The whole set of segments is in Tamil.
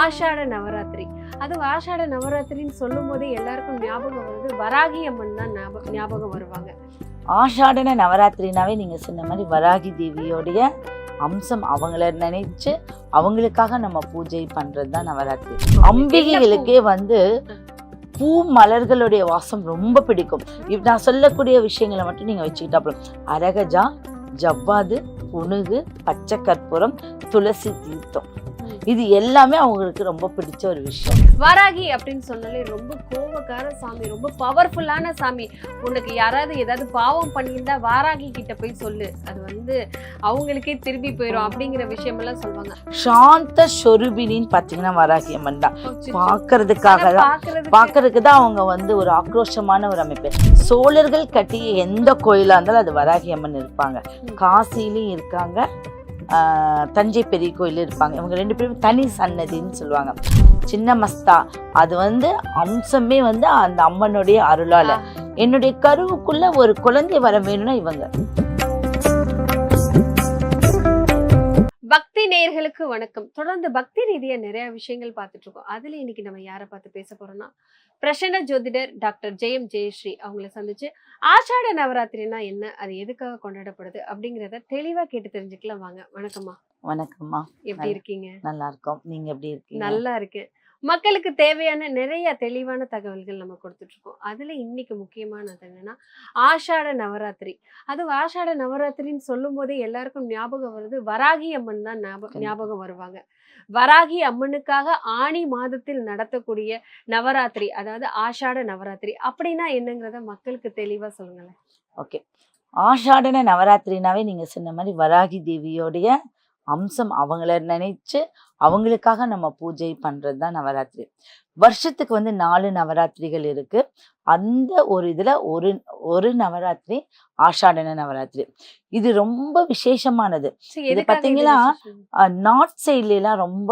ஆஷாட நவராத்திரி. அது ஆஷாட நவராத்திரின்னு சொல்லும் போதே எல்லாருக்கும் ஞாபகம் வருது வராகி அம்மன் தான் ஞாபகம் ஞாபகம் வருவாங்க. ஆஷாடன நவராத்திரினாவே நீங்க சொன்ன மாதிரி வராகி தேவியோடைய அம்சம் அவங்கள நினைச்சு அவங்களுக்காக நம்ம பூஜை பண்றது தான் நவராத்திரி. அம்பிகைகளுக்கே வந்து பூ மலர்களுடைய வாசம் ரொம்ப பிடிக்கும். இப் நான் சொல்லக்கூடிய விஷயங்களை மட்டும் நீங்கள் வச்சுக்கிட்டா போதும். அரகஜா ஜவ்வாது புனுகு பச்சை கற்பூரம் துளசி தீர்த்தம். இது எல்லாமே அவங்களுக்கு ரொம்ப பிடிச்ச ஒரு விஷயம். வராகி அப்படின்னு சொன்னாலே ரொம்ப கோவக்கார சாமி ரொம்ப பவர்ஃபுல்லான சாமி. உனக்கு யாராவது ஏதாவது பாவம் பண்ணியிருந்தா வாராகி கிட்ட போய் சொல்லு. அது வந்து அவங்களுக்கே திரும்பி போயிடும் அப்படிங்கிற விஷயமெல்லாம் சொல்லுவாங்க சாந்த சொருபினின்னு பாத்தீங்கன்னா வராகி அம்மன் தான். பாக்குறதுக்காக ஆனா தான் பார்க்கறதுக்கு தான் அவங்க வந்து ஒரு ஆக்ரோஷமான ஒரு அமைப்பு. சோழர்கள் கட்டிய எந்த கோயிலா இருந்தாலும் அது வராகி அம்மன் இருப்பாங்க. காசிலையும் இருக்காங்க தஞ்சை பெரிய கோயில் இருப்பாங்க. இவங்க ரெண்டு பேரும் தனி சன்னதின்னு சொல்லுவாங்க. சின்ன மஸ்தா. அது வந்து அம்சமே வந்து அந்த அம்மனுடைய அருளால. என்னுடைய கருவுக்குள்ள ஒரு குழந்தை வர வேணும்னா இவங்க. பக்தி நேயர்களுக்கு வணக்கம். தொடர்ந்து பக்தி ரீதியா நிறைய விஷயங்கள் பார்த்துட்டு இருக்கோம் அதுல இன்னைக்கு நம்ம யாரை பார்த்து பேச போறோம்னா பிரசன்ன ஜோதிடர் டாக்டர் ஜெயம் ஜெயஸ்ரீ அவங்கள சந்திச்சு ஆஷாட நவராத்திரினா என்ன அது எதுக்காக கொண்டாடப்படுது அப்படிங்கறத தெளிவா கேட்டு தெரிஞ்சுக்கலாம். வாங்க வணக்கம்மா. வணக்கம்மா. எப்படி இருக்கீங்க? நல்லா இருக்கோம் நீங்க எப்படி இருக்கீங்க? நல்லா இருக்கேன். மக்களுக்கு தேவையான நிறைய தெளிவான தகவல்கள் நம்ம கொடுத்துட்டு இருக்கோம் அதுல இன்னைக்கு முக்கியமானது என்னன்னா ஆஷாட நவராத்திரி. அது ஆஷாட நவராத்திரின்னு சொல்லும் போதே எல்லாருக்கும் ஞாபகம் வருது. வராகி அம்மன் தான் ஞாபகம். ஞாபகம் வருவாங்க. வராகி அம்மனுக்காக ஆணி மாதத்தில் நடத்தக்கூடிய நவராத்திரி அதாவது ஆஷாட நவராத்திரி. அப்படின்னா என்னங்கிறத மக்களுக்கு தெளிவா சொல்லுங்களேன். ஓகே. ஆஷாடன நவராத்திரினாவே நீங்க சொன்ன மாதிரி வராகி தேவியோடைய அம்சம் அவங்கள நினைச்சு அவங்களுக்காக நம்ம பூஜை பண்றது தான் நவராத்திரி. வருஷத்துக்கு வந்து நாலு நவராத்திரிகள் இருக்கு. அந்த ஒரு இதுல ஒரு ஒரு நவராத்திரி ஆஷாடன நவராத்திரி. இது ரொம்ப விசேஷமானது. இது விசேஷம்? நார்த் சைட்ல எல்லாம் ரொம்ப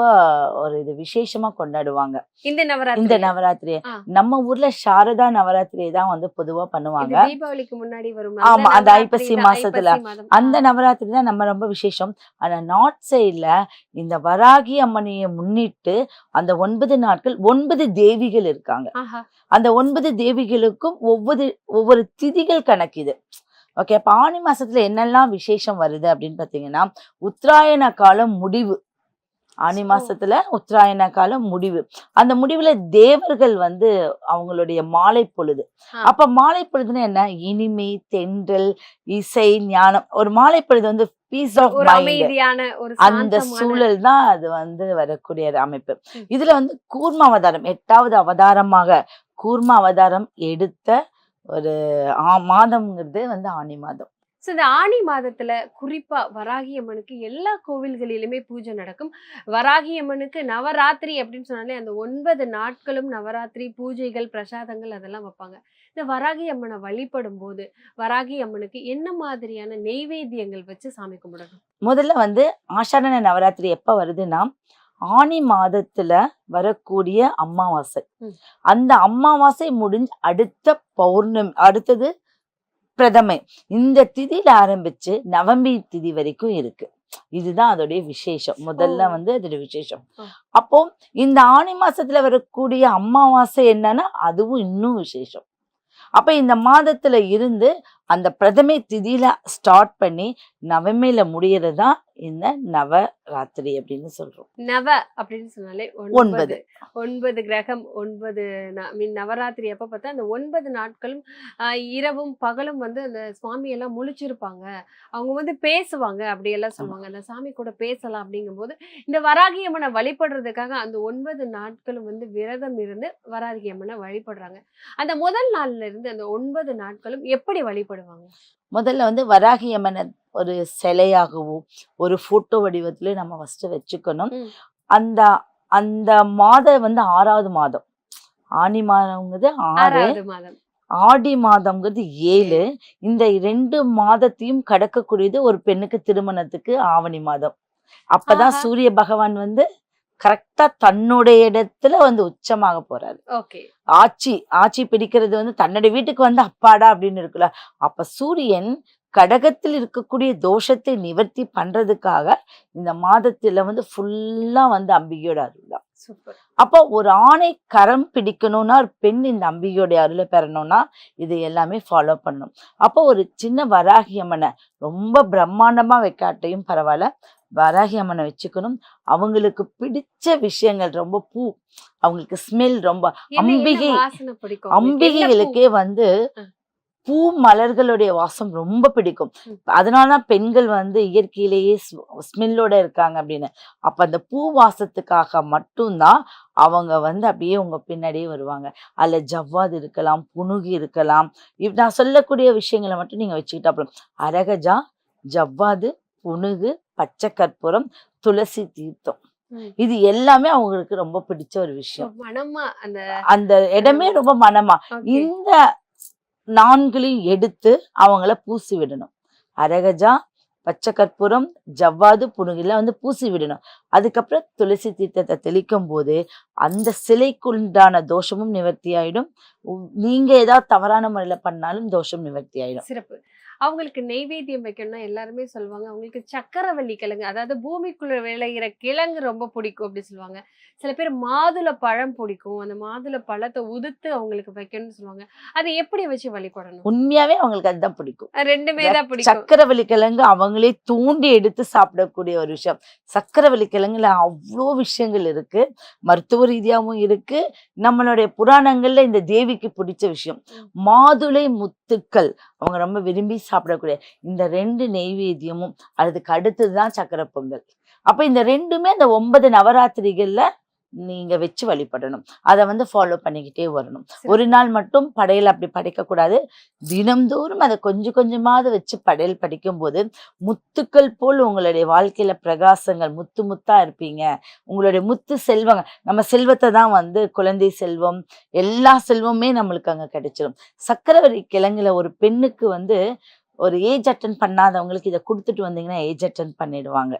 ஒரு இது விசேஷமா கொண்டாடுவாங்க. இந்த இந்த நவராத்திரி நவராத்திரியை. ஆ. நம்ம ஊர்ல சாரதா நவராத்திரியை தான் வந்து பொதுவா பண்ணுவாங்க. தீபாவளிக்கு முன்னாடி வரும். ஆமா, அந்த நவராத்திரி ஐப்பசி மாசத்துல. அந்த. நவராத்திரி தான் நம்ம ரொம்ப விசேஷம். ஆனா நார்த் சைட்ல இந்த வராகி அம்மனைய முன்னிட்டு அந்த ஒன்பது நாட்கள் ஒன்பது தேவிகள் இருக்காங்க. அந்த ஒன்பது தேவிகளுக்கும் ஒவ்வொரு ஒவ்வொரு திதிகள் கணக்குது ஓகே ஆனி மாசத்துல என்னெல்லாம் விசேஷம் வருது அப்படின்னு பாத்தீங்கன்னா உத்தராயண காலம் முடிவு. ஆனி. மாசத்துல உத்தராயண காலம் முடிவு அந்த முடிவுல தேவர்கள் வந்து அவங்களுடைய மாலை பொழுது. அப்ப மாலை பொழுதுன்னா என்ன இனிமை தென்றல் இசை ஞானம் ஒரு மாலை பொழுது வந்து பீஸ் ஆஃப் மைண்ட் அந்த சூழல் தான் அது வந்து வரக்கூடிய அமைப்பு. இதுல வந்து கூர்ம அவதாரம் எட்டாவது அவதாரமாக கூர்ம அவதாரம் எடுத்த ஒரு ஆ- மாதம்ங்கிறது வந்து ஆனி மாதம் So, இந்த ஆனி மாதத்துல குறிப்பா வராகி அம்மனுக்கு எல்லா கோவில்களிலுமே பூஜை நடக்கும். வராகி அம்மனுக்கு நவராத்திரி அப்படின்னு சொன்னாலே அந்த ஒன்பது நாட்களும் நவராத்திரி பூஜைகள் பிரசாதங்கள் அதெல்லாம் வைப்பாங்க. இந்த வராகி அம்மனை வழிபடும் போது வராகி அம்மனுக்கு என்ன மாதிரியான நெய்வேத்தியங்கள் வச்சு சாமி கும்பிடணும்? முதல்ல வந்து ஆஷாடன நவராத்திரி எப்ப வருதுன்னா ஆனி மாதத்துல வரக்கூடிய அமாவாசை. அந்த அமாவாசை முடிஞ்சு அடுத்த பௌர்ணமி அடுத்தது பிரதமை. இந்த திதியில ஆரம்பிச்சு நவமி திதி வரைக்கும் இருக்கு. இதுதான் அதோடைய விசேஷம். முதல்ல. வந்து அதோட விசேஷம். அப்போ இந்த ஆனி மாசத்துல வரக்கூடிய அமாவாசை என்னன்னா அதுவும் இன்னும் விசேஷம். அப்ப இந்த மாதத்துல இருந்து அந்த பிரதமை திதியில ஸ்டார்ட் பண்ணி நவமியில முடியறது தான் இந்த நவராத்திரி அப்படின்னு சொல்றோம். நவ அப்படின்னு சொன்னாலே ஒன்பது. ஒன்பது கிரகம் ஒன்பது மீன் நவராத்திரி எப்ப பார்த்தா அந்த ஒன்பது நாட்களும் இரவும் பகலும் வந்து அந்த சுவாமி எல்லாம் முழிச்சிருப்பாங்க. அவங்க வந்து பேசுவாங்க அப்படியெல்லாம் சொல்லுவாங்க. அந்த சாமி கூட பேசலாம் அப்படிங்கும்போது இந்த வராகி அம்மனை வழிபடுறதுக்காக அந்த ஒன்பது நாட்களும் வந்து விரதம் இருந்து வராகி அம்மனை வழிபடுறாங்க. அந்த முதல் நாள்ல இருந்து அந்த ஒன்பது நாட்களும் எப்படி வழிபடுவாங்க? முதல்ல வந்து வராகி அம்மனை ஒரு சிலையாகவோ ஒரு போட்டோ வடிவத்திலயோ நம்ம ஃபர்ஸ்ட் வச்சுக்கணும். அந்த அந்த மாதம் வந்து ஆறாவது மாதம். ஆனி மாதம்ங்கிறது ஆறு ஆடி மாதம்ங்கிறது ஏழு. இந்த ரெண்டு மாதத்தையும் கடக்கக்கூடியது ஒரு பெண்ணுக்கு திருமணத்துக்கு ஆவணி மாதம். அப்பதான். சூரிய பகவான் வந்து கரெக்டா தன்னுடைய இடத்துல வந்து உச்சமாக போறாரு. ஆட்சி ஆட்சி பிடிக்கிறது வந்து தன்னுடைய வீட்டுக்கு வந்து அப்பாடா அப்படின்னு இருக்குல்ல. அப்ப சூரியன் கடகத்தில் இருக்கக்கூடிய தோஷத்தை நிவர்த்தி பண்றதுக்காக இந்த மாதத்துல வந்து ஃபுல்லா வந்து அம்பிகையோட அருள். தான் அப்போ ஒரு ஆணை கரம் பிடிக்கணும்னா ஒரு பெண் இந்த அம்பிகையோடைய அருளை பெறணும்னா இது எல்லாமே ஃபாலோ பண்ணணும் அப்போ ஒரு சின்ன வராகி அம்மனை ரொம்ப பிரம்மாண்டமா வைக்காட்டையும் பரவாயில்ல. வராகி அம்மனை வச்சுக்கணும். அவங்களுக்கு பிடிச்ச விஷயங்கள் ரொம்ப பூ அவங்களுக்கு ஸ்மெல் ரொம்ப அம்பிகை-? அம்பிகைகளுக்கே வந்து. பூ மலர்களுடைய வாசம் ரொம்ப பிடிக்கும். ம். அதனாலதான் பெண்கள் வந்து இயற்கையிலேயே ஸ்மெல்லோட இருக்காங்க அப்படின்னு. அப்ப அந்த பூ வாசத்துக்காக மட்டும்தான் அவங்க வந்து அப்படியே உங்க பின்னாடியே வருவாங்க. அதுல ஜவ்வாது இருக்கலாம் புனுகு இருக்கலாம். நான் சொல்லக்கூடிய விஷயங்களை மட்டும் நீங்க வச்சுக்கிட்டா அரகஜா ஜவ்வாது புனுகு பச்சை கற்பூரம் துளசி தீர்த்தம். இது எல்லாமே அவங்களுக்கு ரொம்ப பிடிச்ச ஒரு விஷயம். மனமா அந்த அந்த இடமே ரொம்ப மனமா. இந்த நான்களையும் எடுத்து அவங்கள பூசி விடணும். அரகஜா பச்சை கற்பூரம் ஜவ்வாது புனுகில வந்து பூசி விடணும். அதுக்கப்புறம் துளசி தீர்த்தத்தை தெளிக்கும் போது அந்த சிலைக்குண்டான தோஷமும் நிவர்த்தி ஆயிடும் நீங்க ஏதாவது தவறான முறையில பண்ணாலும் தோஷம் நிவர்த்தி ஆயிடும். சிறப்பு. அவங்களுக்கு நெய்வேத்தியம் வைக்கணும்னா எல்லாருமே சொல்லுவாங்க அவங்களுக்கு சக்கரவள்ளி கிழங்கு அதாவது பூமிக்குள்ள விளையிற கிழங்கு ரொம்ப பிடிக்கும் அப்படி சொல்லுவாங்க. சில பேர் மாதுளை பழம் பிடிக்கும் அந்த மாதுளை பழத்தை உதுத்து அவங்களுக்கு வைக்கணும்னு சொல்லுவாங்க. அதை எப்படி வச்சு வழிபடணும் உண்மையாவே அவங்களுக்கு அதுதான் பிடிக்கும். ரெண்டுமே தான் பிடிக்கும். சக்கரவள்ளி கிழங்கு அவங்களே தூண்டி எடுத்து சாப்பிடக்கூடிய ஒரு விஷயம். சக்கரவள்ளி கிழங்குல அவ்வளோ விஷயங்கள் இருக்கு மருத்துவ ரீதியாகவும் இருக்கு. நம்மளுடைய புராணங்கள்ல இந்த தேவிக்கு பிடிச்ச விஷயம். மாதுளை முத்துக்கள். அவங்க ரொம்ப விரும்பி சாப்பிடக்கூடிய இந்த ரெண்டு நெய்வேத்தியமும் அதுக்கு அடுத்ததுதான் சக்கரை பொங்கல். அப்ப இந்த ரெண்டுமே அந்த ஒன்பது நவராத்திரிகள்ல நீங்க வச்சு வழிபடணும். அதை வந்து ஃபாலோ பண்ணிக்கிட்டே வரணும். ஒரு நாள் மட்டும் படையல் அப்படி படைக்க கூடாது தினம்தோறும் அதை கொஞ்சம் கொஞ்சமாவது வச்சு படையல் படிக்கும் போது முத்துக்கள் போல் உங்களுடைய வாழ்க்கையில பிரகாசங்கள் முத்து முத்தா இருப்பீங்க. உங்களுடைய முத்து செல்வங்க நம்ம செல்வத்தை தான் வந்து குழந்தை செல்வம் எல்லா செல்வமுமே நம்மளுக்கு அங்க கிடைச்சிடும் சக்கரவரி கிழங்குல ஒரு பெண்ணுக்கு வந்து ஒரு ஏஜ் அட்டன் பண்ணாதவங்களுக்கு இதை கொடுத்துட்டு வந்தீங்கன்னா ஏஜ் அட்டன் பண்ணிடுவாங்க.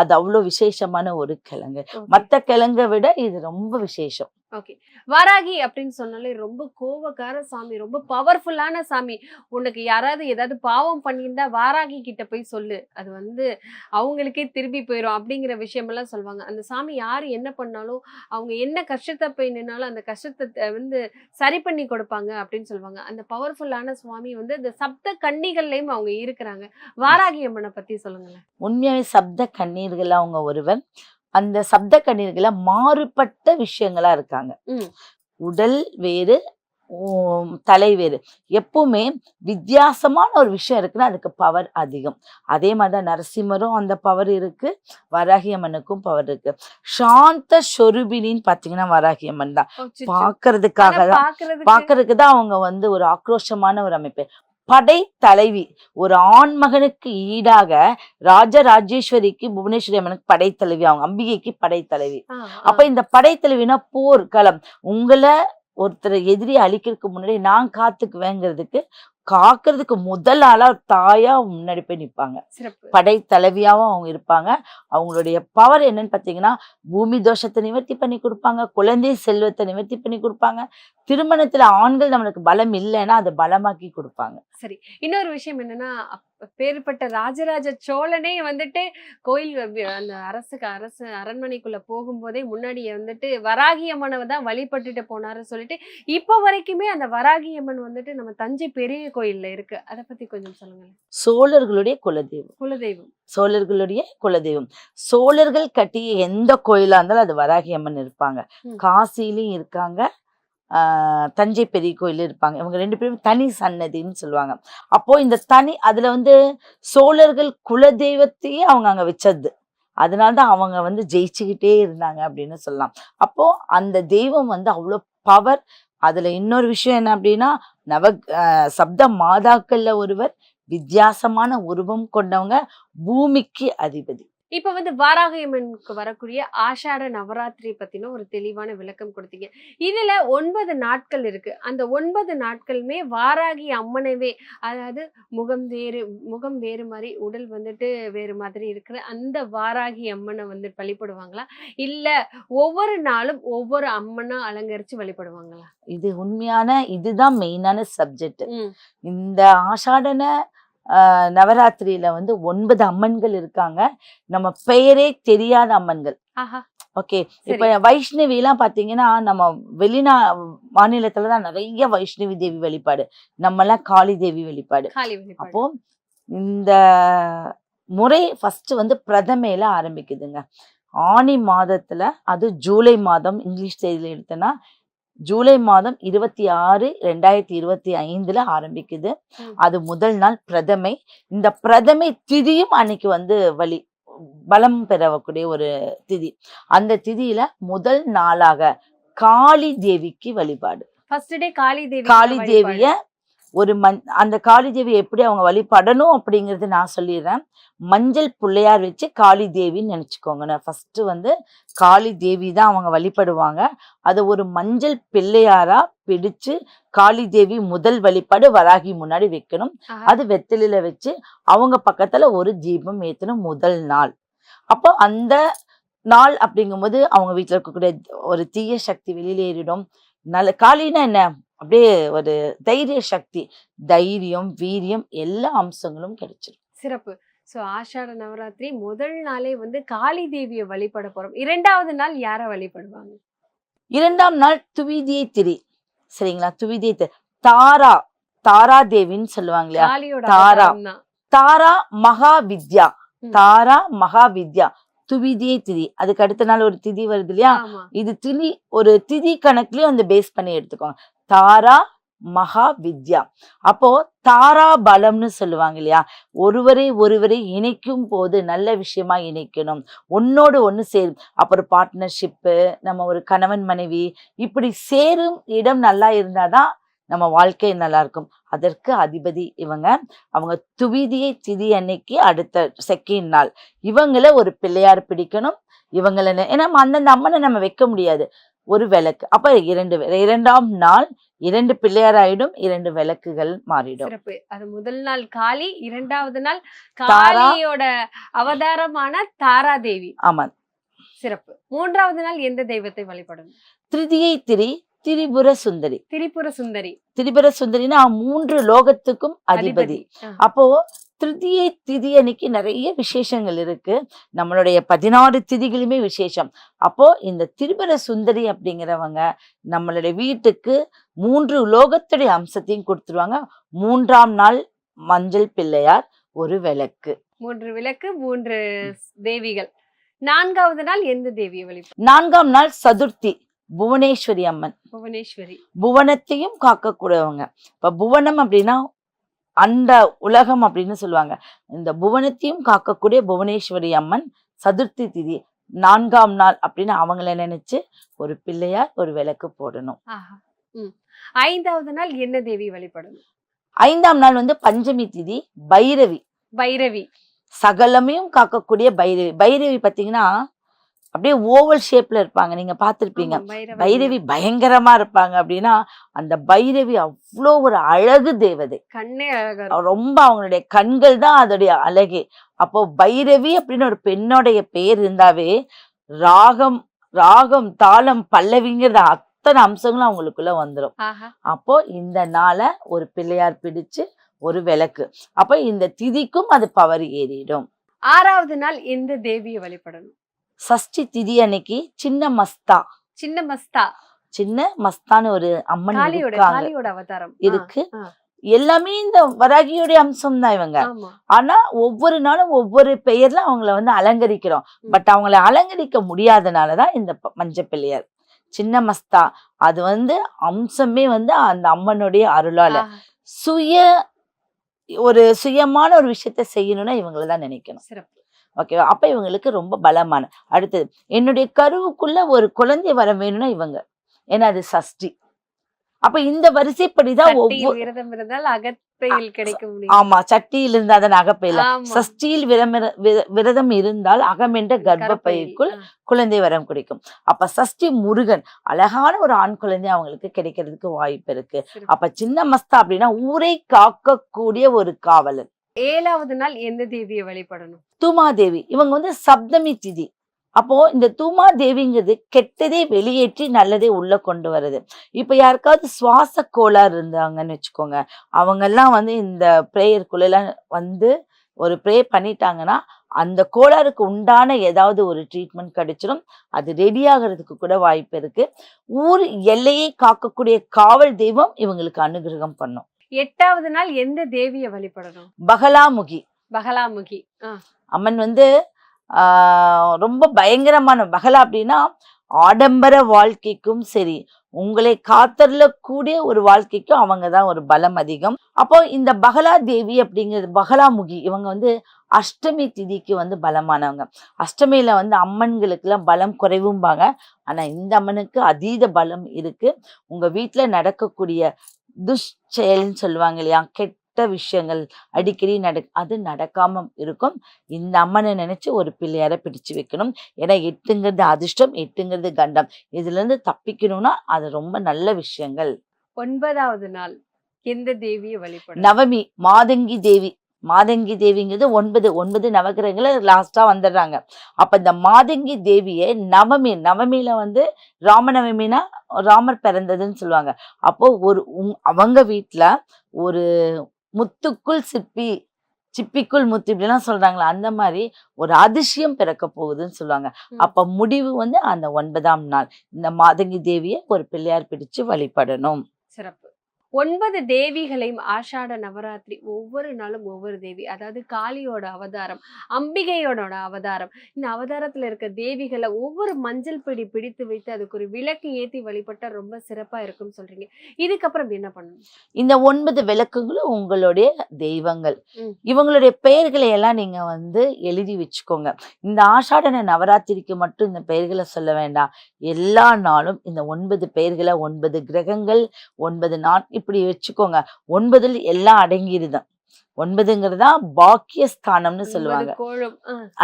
அது அவ்வளோ விசேஷமான ஒரு கிழங்கு. மத்த கிழங்கை விட இது ரொம்ப விசேஷம். ஓகே. வராகி அப்படின்னு சொன்னாலே ரொம்ப கோவக்கார சாமி ரொம்ப பவர்ஃபுல்லான சாமி. உனக்கு யாராவது ஏதாவது பாவம் பண்ணியிருந்தா வாராகி கிட்ட போய் சொல்லு. அது வந்து அவங்களுக்கே திரும்பி போயிடும் அப்படிங்கிற விஷயமெல்லாம் சொல்லுவாங்க. அந்த சாமி யார் என்ன பண்ணாலும் அவங்க என்ன கஷ்டத்தை போய் நின்னாலும் அந்த கஷ்டத்தை வந்து சரி பண்ணி கொடுப்பாங்க அப்படின்னு சொல்லுவாங்க. அந்த பவர்ஃபுல்லான சுவாமி வந்து இந்த சப்த கன்னிகள்லயும் அவங்க இருக்கிறாங்க. வாராகி அம்மனை பத்தி சொல்லுங்களேன். உண்மையாவே சப்த கண்ணீர்கள் அவங்க ஒருவர் அந்த சப்த கண்ணீர்கள மாறுபட்ட விஷயங்களா இருக்காங்க. உடல் வேறு தலை வேறு. எப்பவுமே வித்தியாசமான ஒரு விஷயம் இருக்குன்னா அதுக்கு பவர் அதிகம். அதே மாதிரிதான் நரசிம்மரும் அந்த பவர் இருக்கு. வராகி அம்மனுக்கும் பவர் இருக்கு. சாந்த சொருபினின்னு பாத்தீங்கன்னா வராகி அம்மன் தான். பாக்குறதுக்காக தான் பாக்குறதுக்கு தான் அவங்க வந்து ஒரு ஆக்ரோஷமான ஒரு அமைப்பு. படை தலைவி ஒரு ஆண் மகனுக்கு ஈடாக ராஜராஜேஸ்வரிக்கு புவனேஸ்வரி அம்மனுக்கு படைத்தலைவி அவங்க அம்பிகைக்கு படைத்தலைவி. அப்ப இந்த படைத்தலைவினா போர் களம். உங்களை ஒருத்தர் எதிரி அழிக்கிறதுக்கு முன்னாடி நான் காத்துக்குவேங்கிறதுக்கு காக்கிறதுக்கு முதல் ஆளா தாயா முன்னாடி போய் சிறப்பு. படை தலைவியாவும் அவங்க இருப்பாங்க. அவங்களுடைய பவர் என்னன்னு பாத்தீங்கன்னா பூமி தோஷத்தை நிவர்த்தி பண்ணி கொடுப்பாங்க. குழந்தை செல்வத்தை நிவர்த்தி பண்ணி கொடுப்பாங்க. திருமணத்துல ஆண்கள் நம்மளுக்கு பலம் இல்லைன்னா அதை பலமாக்கி கொடுப்பாங்க. சரி இன்னொரு விஷயம் என்னன்னா பேர்பட்ட ராஜராஜ சோழனே வந்துட்டு கோயில் அந்த அரசுக்கு அரசு அரண்மனைக்குள்ள போகும்போதே முன்னாடி வந்துட்டு வராகி அம்மனை தான் வழிபட்டுட்டு போனாருன்னு சொல்லிட்டு இப்போ வரைக்குமே அந்த வராகி அம்மன் வந்துட்டு நம்ம தஞ்சை பெரிய கோயில்ல இருக்கு. அதை பத்தி கொஞ்சம் சொல்லுங்களேன். சோழர்களுடைய குலதெய்வம். குலதெய்வம். சோழர்களுடைய குலதெய்வம். சோழர்கள் கட்டிய எந்த கோயிலா இருந்தாலும் அது வராகி அம்மன் இருப்பாங்க. காசிலையும் இருக்காங்க தஞ்சை பெரிய கோயில் இருப்பாங்க. இவங்க ரெண்டு பேரும் தனி சன்னதின்னு சொல்லுவாங்க. அப்போ இந்த தனி அதுல வந்து சோழர்கள் குல தெய்வத்தையே அவங்க அங்க வச்சது. அதனாலதான் அவங்க வந்து ஜெயிச்சுக்கிட்டே இருந்தாங்க அப்படின்னு சொல்லலாம். அப்போ அந்த தெய்வம் வந்து அவ்வளோ பவர் அதுல இன்னொரு விஷயம் என்ன அப்படின்னா நவ சப்த மாதாக்கள்ல ஒருவர் வித்தியாசமான உருவம் கொண்டவங்க பூமிக்கு அதிபதி. இப்ப வந்து வாராகி அம்மனுக்கு வரக்கூடிய ஆஷாட நவராத்திரி பத்தின ஒரு தெளிவான விளக்கம் கொடுத்தீங்க. இதுல ஒன்பது நாட்கள் இருக்கு. அந்த ஒன்பது நாட்களுமே வாராகி அம்மனவே அதாவது முகம் வேறு முகம் வேறு மாதிரி உடல் வந்துட்டு வேறு மாதிரி இருக்கிற அந்த வாராகி அம்மனை வந்து வழிபடுவாங்களா? இல்ல ஒவ்வொரு நாளும் ஒவ்வொரு அம்மனா அலங்கரிச்சு வழிபடுவாங்களா? இது உண்மையான இதுதான் மெயினான சப்ஜெக்ட் இந்த ஆஷாடன நவராத்திரியில வந்து ஒன்பது அம்மன்கள் இருக்காங்க. நம்ம பெயரே தெரியாத அம்மன்கள். ஓகே. இப்ப வைஷ்ணவி எல்லாம் பாத்தீங்கன்னா நம்ம வெளிநா மாநிலத்துல தான் நிறைய வைஷ்ணவி தேவி வழிபாடு. நம்ம எல்லாம் காளி தேவி வழிபாடு. அப்போ இந்த முறை ஃபர்ஸ்ட் வந்து பிரதமையில ஆரம்பிக்குதுங்க. ஆனி மாதத்துல அது ஜூலை மாதம் இங்கிலீஷ் தேதியில எடுத்தோன்னா ஜூலை மாதம் இருபத்தி ஆறு ரெண்டாயிரத்தி இருபத்தி ஐந்துல ஆரம்பிக்குது. அது முதல் நாள் பிரதமை. இந்த பிரதமை திதியும் அன்னைக்கு வந்து வழி பலம் பெறக்கூடிய ஒரு திதி. அந்த திதியில முதல் நாளாக காளி தேவிக்கு வழிபாடு. காளி தேவிய ஒரு மண் அந்த காளி தேவி எப்படி அவங்க வழிபடணும் அப்படிங்கறது நான் சொல்லிடுறேன். மஞ்சள் பிள்ளையார் வச்சு காளி தேவின்னு நினைச்சுக்கோங்க ஃபர்ஸ்ட் வந்து காளி தேவி தான் அவங்க வழிபடுவாங்க. அதை ஒரு மஞ்சள் பிள்ளையாரா பிடிச்சு காளி தேவி முதல் வழிபாடு வராகி முன்னாடி வைக்கணும். அது வெத்தலையில வச்சு அவங்க பக்கத்துல ஒரு தீபம் ஏத்தணும் முதல் நாள். அப்போ அந்த நாள் அப்படிங்கும்போது அவங்க வீட்டுல இருக்கக்கூடிய ஒரு தீய சக்தி வெளியில ஏறிடும். நல்ல காளின்னா என்ன? அப்படியே ஒரு தைரிய சக்தி தைரியம் வீரியம் எல்லா அம்சங்களும் கிடைச்சிடும் சிறப்பு. சோ ஆஷாட நவராத்திரி முதல் நாளே வந்து காளி தேவியை வழிபட போறோம். இரண்டாவது நாள் யார வழிபடுவாங்க? இரண்டாம் நாள் துவிதியை திரி. சரிங்களா? துவிதியை திரி. தாரா தாரா தேவின்னு சொல்லுவாங்க இல்லையா? தாரா. தாரா மகா வித்யா. தாரா மகா வித்யா துவிதியை திதி. அதுக்கு அடுத்த நாள் ஒரு திதி வருது இல்லையா? இது திதி ஒரு திதி கணக்குலயும் அந்த பேஸ் பண்ணி எடுத்துக்கோங்க. தாரா மகா வித்யா. அப்போ தாரா பலம்னு சொல்லுவாங்க இல்லையா? ஒருவரை ஒருவரை இணைக்கும் போது நல்ல விஷயமா இணைக்கணும். ஒன்னோடு ஒண்ணு சேரும். அப்புறம் பார்ட்னர்ஷிப்பு நம்ம ஒரு கணவன் மனைவி இப்படி சேரும் இடம் நல்லா இருந்தாதான் நம்ம வாழ்க்கை நல்லா இருக்கும். அதற்கு அதிபதி இவங்க. அவங்க துவிதியை திதி அன்னைக்கு அடுத்த செகண்ட் நாள். இவங்கள ஒரு பிள்ளையார் பிடிக்கணும். இவங்கள ஏன்னா அந்தந்த அம்மனை நம்ம வைக்க முடியாது. ஒரு விளக்கு. அப்ப இரண்டு இரண்டாம் நாள் இரண்டு பிள்ளையார் ஆயிடும் இரண்டு விளக்குகள் மாறிடும். அது முதல் நாள் காளி இரண்டாவது நாள். காளியோட அவதாரமான தாரா தேவி ஆமா சிறப்பு. மூன்றாவது நாள் எந்த தெய்வத்தை வழிபடணும்? திருதியை திரி திரிபுர சுந்தரி. திரிபுர சுந்தரி. திரிபுர சுந்தரினா மூன்று லோகத்துக்கும் அதிபதி. அப்போ திருதியை திதி அன்னைக்கு நிறைய விசேஷங்கள் இருக்கு. நம்மளுடைய பதினாறு திதிகளுமே விசேஷம். அப்போ இந்த திரிபுர சுந்தரி அப்படிங்கிறவங்க நம்மளுடைய வீட்டுக்கு மூன்று லோகத்துடைய அம்சத்தையும் கொடுத்துருவாங்க. மூன்றாம் நாள் மஞ்சள் பிள்ளையார் ஒரு விளக்கு. மூன்று விளக்கு மூன்று தேவிகள். நான்காவது நாள் எந்த தேவியை வழிபடும் நான்காம் நாள் சதுர்த்தி. புவனேஸ்வரி அம்மன். புவனேஸ்வரி. புவனத்தையும் காக்கக்கூடியவங்க. இப்ப புவனம் அப்படின்னா அண்ட உலகம் அப்படின்னு சொல்லுவாங்க. இந்த புவனத்தையும் காக்கக்கூடிய புவனேஸ்வரி அம்மன் சதுர்த்தி திதி நான்காம் நாள் அப்படின்னு அவங்கள நினைச்சு ஒரு பிள்ளையார் ஒரு விளக்கு போடணும். ஐந்தாவது நாள் என்ன தேவி வழிபடணும்? ஐந்தாம் நாள் வந்து பஞ்சமி திதி பைரவி. பைரவி. சகலமையும் காக்கக்கூடிய பைரவி. பைரவி பாத்தீங்கன்னா அப்படியே ஓவல் ஷேப்ல இருப்பாங்க. நீங்க பார்த்திருப்பீங்க. பைரவி. பயங்கரமா இருப்பாங்க அப்படின்னா அந்த பைரவி அவ்வளோ ஒரு அழகு தேவதை. கண்ணே அழகா. ரொம்ப அவங்களுடைய கண்கள் தான் அதோடைய அழகே. அப்போ பைரவி அப்படின்னு ஒரு பெண்ணுடைய பெயர் இருந்தாவே ராகம் ராகம் தாளம் பல்லவிங்கிறது அத்தனை அம்சங்களும் அவங்களுக்குள்ள வந்துடும் அப்போ இந்த நாளை ஒரு பிள்ளையார் பிடிச்சு ஒரு விளக்கு. அப்ப இந்த திதிக்கும் அது பவர் ஏறிடும். ஆறாவது நாள் எந்த தேவியை வழிபடணும். சஷ்டி திதி அன்னைக்கு சின்ன மஸ்தா. சின்ன மஸ்தா. சின்ன மஸ்தான்னு ஒரு அம்மன் அவதாரம். இருக்கு. எல்லாமே இந்த வராகியோடைய அம்சம் தான் இவங்க ஆனா ஒவ்வொரு நாளும் ஒவ்வொரு பெயர்ல அவங்கள வந்து அலங்கரிக்கிறோம். பட் அவங்கள அலங்கரிக்க முடியாதனாலதான் இந்த மஞ்ச பிள்ளையார். சின்ன மஸ்தா. அது வந்து அம்சமே வந்து அந்த அம்மனுடைய அருளால. சுய ஒரு சுயமான ஒரு விஷயத்த செய்யணும்னா இவங்கள தான் நினைக்கணும். சிறப்பு. ஓகேவா அப்ப இவங்களுக்கு ரொம்ப பலமான அடுத்தது என்னுடைய கருவுக்குள்ள ஒரு குழந்தை வர வேணும்னா இவங்க. ஏன்னா அது சஷ்டி. அப்ப இந்த இருந்தால் கிடைக்க முடியும். ஆமா சட்டியில் இருந்தா அதன் அகப்பையில. சஷ்டியில் விரமிர- வி- விரதம் இருந்தால் அகமென்ற கர்ப்பப்பைக்குள் ஆ, குழந்தை வரம் கிடைக்கும். அப்ப சஷ்டி முருகன் அழகான ஒரு ஆண் குழந்தை அவங்களுக்கு கிடைக்கிறதுக்கு வாய்ப்பு இருக்கு. அப்ப சின்ன மஸ்தா அப்படின்னா ஊரை காக்கக்கூடிய ஒரு காவலன். ஏழாவது நாள் எந்த தேவியை வழிபடணும்? தூமாதேவி. இவங்க வந்து சப்தமி திதி. அப்போ இந்த தூமா தேவிங்கிறது கெட்டதே வெளியேற்றி நல்லதே உள்ள கொண்டு வருது. இப்ப யாருக்காவது சுவாச கோளாறு இருந்தாங்கன்னு வச்சுக்கோங்க. அவங்க எல்லாம் வந்து இந்த ப்ரேயருக்குள்ளெல்லாம் வந்து ஒரு ப்ரே பண்ணிட்டாங்கன்னா அந்த கோளாறுக்கு உண்டான ஏதாவது ஒரு ட்ரீட்மெண்ட் கிடைச்சிடும் அது ரெடி ஆகிறதுக்கு கூட வாய்ப்பு இருக்கு. ஊர் எல்லையை காக்கக்கூடிய காவல் தெய்வம் இவங்களுக்கு அனுகிரகம் பண்ணும். எட்டாவது நாள் எந்த தேவியை வழிபடணும்? பகலாமுகி. பகலாமுகி. அம்மன் வந்து ஆஹ் ரொம்ப பயங்கரமான பகலா அப்படின்னா ஆடம்பர வாழ்க்கைக்கும் சரி உங்களை காத்தருள கூடிய ஒரு வாழ்க்கைக்கும் அவங்க தான் ஒரு பலம் அதிகம். அப்போ இந்த பகலா தேவி அப்படிங்கிறது பகலாமுகி இவங்க வந்து அஷ்டமி திதிக்கு வந்து பலமானவங்க. அஷ்டமியில வந்து அம்மன்களுக்கெல்லாம் பலம் குறைவும்பாங்க. ஆனா இந்த அம்மனுக்கு அதீத பலம் இருக்கு. உங்க வீட்டுல நடக்கக்கூடிய துஷ்செயல்னு சொல்லுவாங்க இல்லையா? கெட்ட விஷயங்கள் அடிக்கடி நட அது நடக்காம இருக்கும். இந்த அம்மனை நினைச்சு ஒரு பிள்ளையார பிடிச்சு வைக்கணும். ஏன்னா எட்டுங்கிறது அதிர்ஷ்டம் எட்டுங்கிறது கண்டம். இதுல இருந்து தப்பிக்கணும்னா அது ரொம்ப நல்ல விஷயங்கள். ஒன்பதாவது நாள். எந்த தேவியை வழிபடணும்? நவமி மாதங்கி தேவி. மாதங்கி தேவிங்கிறது ஒன்பது ஒன்பது நவகிரகங்கள லாஸ்டா வந்துடுறாங்க. அப்ப இந்த மாதங்கி தேவியை நவமி நவமியில வந்து ராமநவமினா ராமர் பிறந்ததுன்னு சொல்லுவாங்க. அப்போ ஒரு அவங்க வீட்ல ஒரு முத்துக்குள் சிப்பி சிப்பிக்குள் முத்து இப்படிலாம் சொல்றாங்களா அந்த மாதிரி ஒரு அதிசயம் பிறக்க போகுதுன்னு சொல்லுவாங்க. அப்ப முடிவு வந்து அந்த ஒன்பதாம் நாள். இந்த மாதங்கி தேவியை ஒரு பிள்ளையார் பிடிச்சு வழிபடணும். சிறப்பு. ஒன்பது தேவிகளையும் ஆஷாட நவராத்திரி ஒவ்வொரு நாளும் ஒவ்வொரு தேவி. அதாவது காளியோட அவதாரம் அம்பிகையோட அவதாரம். இந்த அவதாரத்துல இருக்க தேவிகளை ஒவ்வொரு மஞ்சள் பிடி பிடித்து வைத்து அதுக்கு ஒரு விளக்கு ஏத்தி வழிபட்டா ரொம்ப சிறப்பா இருக்கும்னு சொல்றீங்க. இதுக்கப்புறம் என்ன பண்ணணும்? இந்த ஒன்பது விளக்குகளும் உங்களுடைய தெய்வங்கள். இவங்களுடைய பெயர்களை எல்லாம் நீங்க வந்து எழுதி வச்சுக்கோங்க. இந்த ஆஷாடன நவராத்திரிக்கு மட்டும் இந்த பெயர்களை சொல்ல வேண்டாம். எல்லா நாளும் இந்த ஒன்பது பெயர்களை ஒன்பது கிரகங்கள் ஒன்பது நாள் இப்படி வச்சுக்கோங்க. ஒன்பதில் எல்லாம் அடங்கிடுதான் ஒன்பதுங்கிறதா பாக்கியஸ்தானம்னு சொல்லுவாங்க.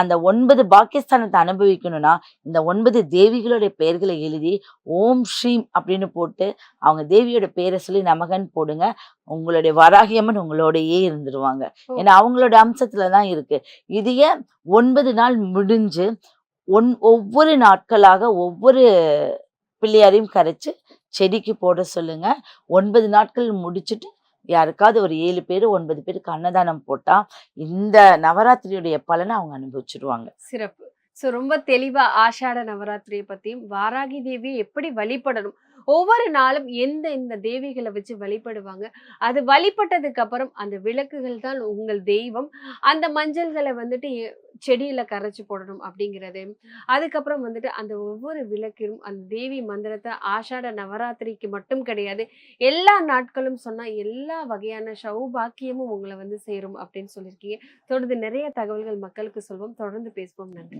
அந்த ஒன்பது பாக்கியஸ்தானத்தை அனுபவிக்கணும்னா இந்த ஒன்பது தேவிகளுடைய பெயர்களை எழுதி ஓம் ஸ்ரீம் அப்படின்னு போட்டு அவங்க தேவியோட பேரை சொல்லி நமகன் போடுங்க. உங்களுடைய வராகியம்மன் உங்களோடயே இருந்துருவாங்க. ஏன்னா அவங்களோட அம்சத்துல தான் இருக்கு. இதைய ஒன்பது நாள் முடிஞ்சு ஒன் ஒவ்வொரு நாட்களாக ஒவ்வொரு பிள்ளையாரையும் கரைச்சு செடிக்கு போட சொல்லுங்கள் ஒன்பது நாட்கள் முடிச்சுட்டு யாருக்காவது ஒரு ஏழு பேர் ஒன்பது பேருக்கு அன்னதானம் போட்டால் இந்த நவராத்திரியுடைய பலனை அவங்க அனுபவிச்சிருவாங்க. சிறப்பு. ஸோ ரொம்ப தெளிவாக ஆஷாட நவராத்திரியை பற்றியும் வாராகி தேவியை எப்படி வழிபடணும் ஒவ்வொரு நாளும் எந்த இந்த தேவிகளை வச்சு வழிபடுவாங்க? அது வழிபட்டதுக்கு அப்புறம் அந்த விளக்குகள் தான் உங்கள் தெய்வம். அந்த மஞ்சள்களை வந்துட்டு செடியில கரைச்சு போடணும் அப்படிங்கிறது. அதுக்கப்புறம் வந்துட்டு அந்த ஒவ்வொரு விளக்கிலும் அந்த தேவி மந்திரத்தை ஆஷாட நவராத்திரிக்கு மட்டும் கிடையாது எல்லா நாட்களும் சொன்னா எல்லா வகையான சௌபாக்கியமும் உங்களை வந்து சேரும் அப்படின்னு சொல்லியிருக்கீங்க. தொடர்ந்து நிறைய தகவல்கள் மக்களுக்கு சொல்வோம். தொடர்ந்து பேசுவோம். நன்றி.